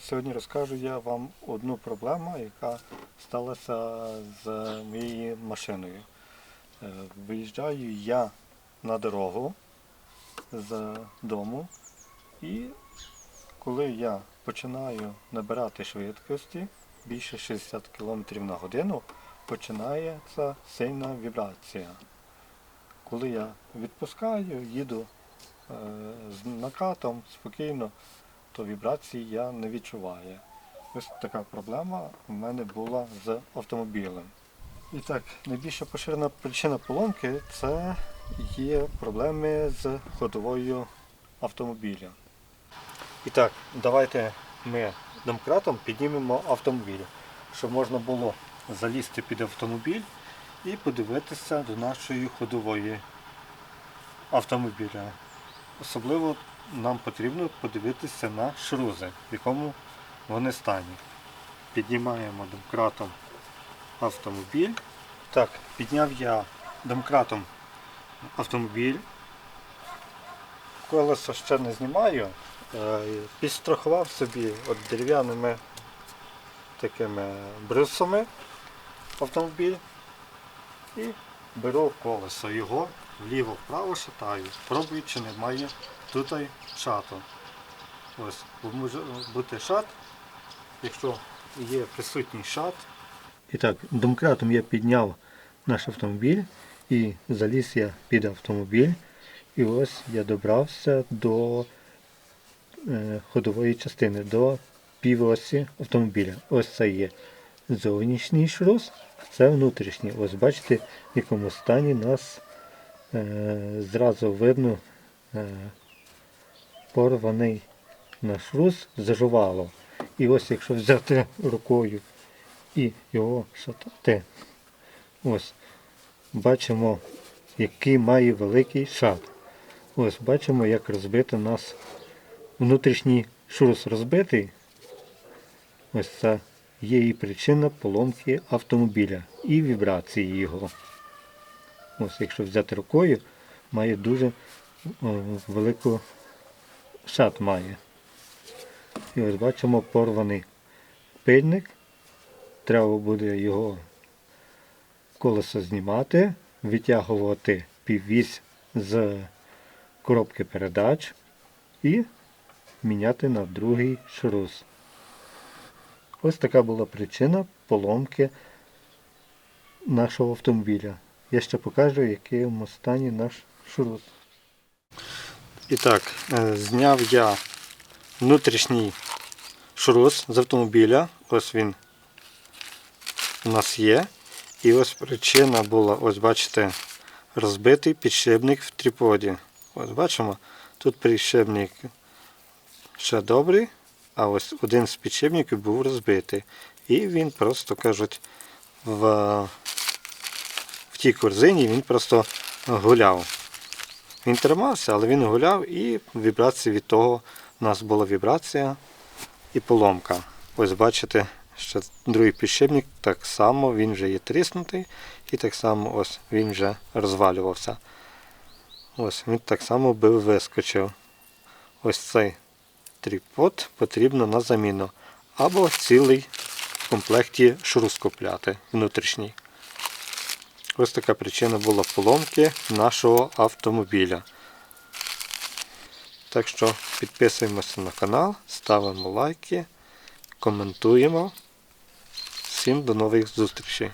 Сьогодні розкажу я вам одну проблему, яка сталася з моєю машиною. Е, Виїжджаю я на дорогу з дому і коли я починаю набирати швидкості більше 60 км на годину, починається сильна вібрація. Коли я відпускаю, їду е, з накатом спокійно, то вібрації я не відчуваю. Ось така проблема в мене була з автомобілем. І так, найбільша поширена причина поломки це є проблеми з ходовою автомобіля. І так, давайте ми домкратом піднімемо автомобіль, щоб можна було залізти під автомобіль і подивитися до нашої ходової автомобіля. Особливо нам потрібно подивитися на шрузи, в якому вони стані. Піднімаємо домкратом автомобіль. Так, підняв я домкратом автомобіль. Колесо ще не знімаю. Е, Підстрахував собі от дерев'яними такими брусами автомобіль і беру колесо його вліво-вправо шатаю. Пробую, чи немає тут шату. Ось, може бути шат, якщо є присутній шат. І так, домкратом я підняв наш автомобіль і заліз я під автомобіль. І ось я добрався до е, ходової частини, до півосі автомобіля. Ось це є зовнішній шрус, це внутрішній. Ось бачите, в якому стані нас зразу видно е, порваний наш шрус зажувало. І ось якщо взяти рукою і його шатати, ось бачимо, який має великий шат. Ось бачимо, як розбито у нас внутрішній шрус розбитий. Ось це є і причина поломки автомобіля і вібрації його. Ось якщо взяти рукою, має дуже о, велику шат має. І ось бачимо порваний пильник. Треба буде його колесо знімати, витягувати піввісь з коробки передач і міняти на другий шрус. Ось така була причина поломки нашого автомобіля. Я ще покажу, в якому стані наш шрус. І так, е, зняв я внутрішній шрус з автомобіля. Ось він у нас є. І ось причина була, ось бачите, розбитий підшипник в триподі. Ось бачимо, тут підшипник ще добрий, а ось один з підшипників був розбитий. І він просто кажуть, в, тій корзині він просто гуляв. Він тримався, але він гуляв і вібрації від того у нас була вібрація і поломка. Ось бачите, що другий підшипник так само він вже є тріснутий і так само ось він вже розвалювався. Ось він так само би вискочив. Ось цей тріпод потрібно на заміну. Або цілий в комплекті шрус купляти внутрішній. Ось така причина була поломки нашого автомобіля. Так що підписуємося на канал, ставимо лайки, коментуємо. Всім до нових зустрічей!